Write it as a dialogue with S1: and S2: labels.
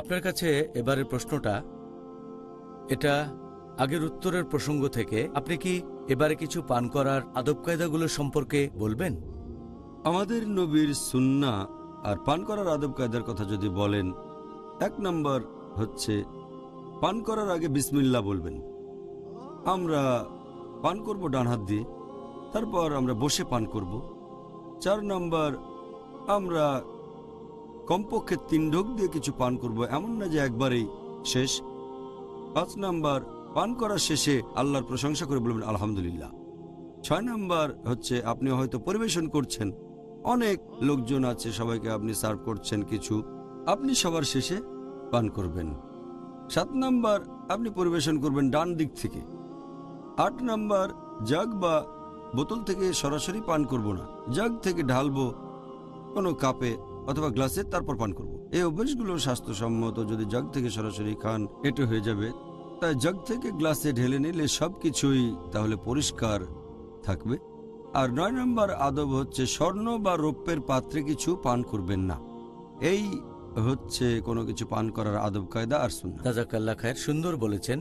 S1: আপনার কাছে এবারের প্রশ্নটা, এটা আগের উত্তরের প্রসঙ্গ থেকে আপনি কি এবারে কিছু পান করার আদব কায়দাগুলো সম্পর্কে বলবেন?
S2: আমাদের নবীর সুন্না আর পান করার আদব কায়দার কথা যদি বলেন, এক নম্বর হচ্ছে পান করার আগে বিসমিল্লা বলবেন। আমরা পান করব ডান হাত দিয়ে, তারপর আমরা বসে পান করব। চার নম্বর, আমরা কমপক্ষে তিন ঢোক দিয়ে কিছু পান করব, এমন না যে একবারেই শেষ। পাঁচ নাম্বার, পান করার শেষে আল্লাহর প্রশংসা করে বলবেন, আলহামদুলিল্লাহ। ছয় নাম্বার হচ্ছে, আপনি হয়তো পরিবেশন করছেন। অনেক লোকজন আছে, সবাইকে আপনি সার্ভ করছেন কিছু। আপনি সবার শেষে পান করবেন। সাত নাম্বার, আপনি পরিবেশন করবেন ডান দিক থেকে। আট নাম্বার, জাগ বা বোতল থেকে সরাসরি পান করব না। জাগ থেকে ঢালবো কোনো কাপে অথবা গ্লাসে তারপর পান করব। এই অভ্যাসগুলো স্বাস্থ্যসম্মত যদি জগ থেকে সরাসরি খান এটো হয়ে যাবে। তাই জগ থেকে গ্লাসে ঢেলে নিলে সব কিছুই তাহলে পরিষ্কার থাকবে। আর নয় নম্বর আদব হচ্ছে স্বর্ণ বা রৌপ্যের পাত্রে কিছু পান করবেন না। এই হচ্ছে কোনো কিছু পান করার আদব কায়দা আর সুন্নাহ
S1: জাজাকাল্লা খায়ের সুন্দর বলেছেন।